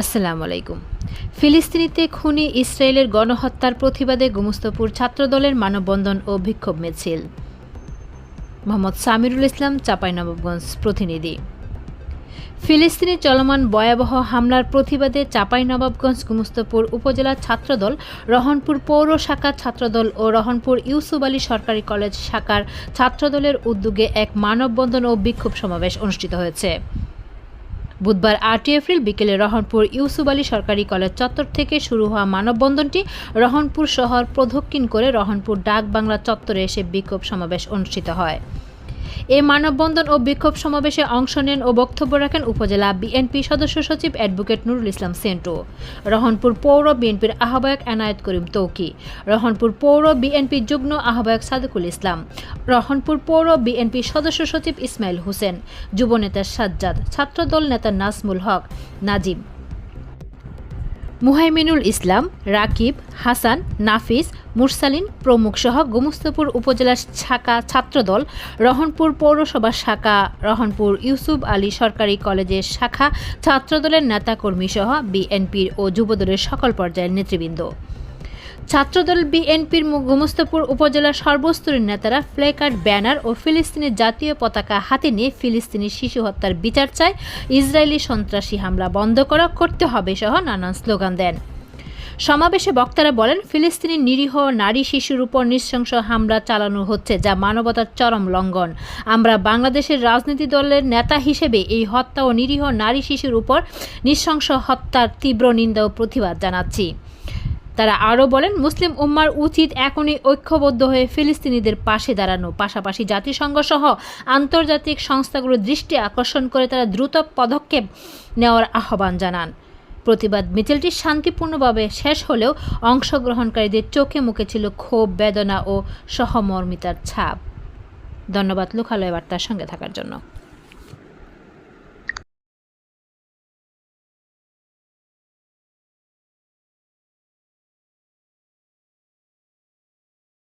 আসসালামু আলাইকুম ফিলিস্তিনিতে খুনি ইসরায়েলের গণহত্যার প্রতিবাদে গুমস্তপুর ছাত্রদলের মানববন্ধন ও বিক্ষোভ মিছিল। মোহাম্মদ সামিরুল ইসলাম চাঁপাইনবাবগঞ্জ প্রতিনিধি। ফিলিস্তিনি চলমান ভয়াবহ হামলার প্রতিবাদে চাঁপাইনবাবগঞ্জ গুমস্তপুর উপজেলা ছাত্রদল, রহনপুর পৌর শাখার ছাত্রদল ও রহনপুর ইউসুফ আলী সরকারি কলেজ শাখার ছাত্রদলের উদ্যোগে এক মানববন্ধন ও বিক্ষোভ সমাবেশ অনুষ্ঠিত হয়েছে। বুধবার আটই এপ্রিল বিকেলে রহনপুর ইউসুফ আলী সরকারি কলেজ চত্বর থেকে শুরু হওয়া মানববন্ধনটি রহনপুর শহর প্রদক্ষিণ করে রহনপুর ডাক বাংলা চত্বরে এসে বিক্ষোভ সমাবেশ অনুষ্ঠিত হয়। এ মানববন্ধন ও বিক্ষোভ সমাবেশে অংশ নেন ও বক্তব্য রাখেন উপজেলা বিএনপি সদস্য সচিব অ্যাডভোকেট নুরুল ইসলাম সেন্টু। রহনপুর পৌর বিএনপির আহ্বায়ক এনায়েত করিম তৌকি। রহনপুর পৌর বিএনপি যুগ্ম আহ্বায়ক সাদিকুল ইসলাম। রহনপুর পৌর বিএনপি সদস্য সচিব ইসমাইল হোসেন। যুবনেতা সাজ্জাদ, ছাত্রদল নেতা নাজমুল হক, নাজিম মুহাইমিনুল ইসলাম, রাকিব, হাসান, নাফিস, মুরসালিন প্রমুখ সহ গোমস্তপুর উপজেলার শাখা ছাত্রদল, রহনপুর পৌরসভা শাখা, রহনপুর ইউসুফ আলী সরকারি কলেজের শাখা ছাত্রদলের নেতাকর্মী সহ বিএনপির ও যুবদলের সকল পর্যায়ের নেতৃবৃন্দ। ছাত্রদল বিএনপির গুমস্তপুর উপজেলার সর্বস্তরের নেতারা ফ্লেকার্ড ব্যানার ও ফিলিস্তিনের জাতীয় পতাকা হাতে নিয়ে ফিলিস্তিনি শিশু হত্যার বিচার চায়। ইসরায়েলি সন্ত্রাসী হামলা বন্ধ করা, করতে হবে সহ নানান স্লোগান দেন। সমাবেশে বক্তারা বলেন, ফিলিস্তিনি নিরীহ নারী শিশুর উপর নৃশংস হামলা চালানো হচ্ছে, যা মানবতার চরম লঙ্ঘন। আমরা বাংলাদেশের রাজনীতি দলের নেতা হিসেবে এই হত্যা ও নিরীহ নারী শিশুর উপর নৃশংস হত্যার তীব্র নিন্দা ও প্রতিবাদ জানাচ্ছি। তারা আরও বলেন, মুসলিম উম্মার উচিত এখনই ঐক্যবদ্ধ হয়ে ফিলিস্তিনিদের পাশে দাঁড়ানো। পাশাপাশি জাতিসংঘ সহ আন্তর্জাতিক সংস্থাগুলোর দৃষ্টি আকর্ষণ করে তারা দ্রুত পদক্ষেপ নেওয়ার আহ্বান জানান। প্রতিবাদ মিছিলটি শান্তিপূর্ণভাবে শেষ হলেও অংশগ্রহণকারীদের চোখে মুখে ছিল ক্ষোভ, বেদনা ও সহমর্মিতার ছাপ। ধন্যবাদ, লোকালয় বার্তার সঙ্গে থাকার জন্য।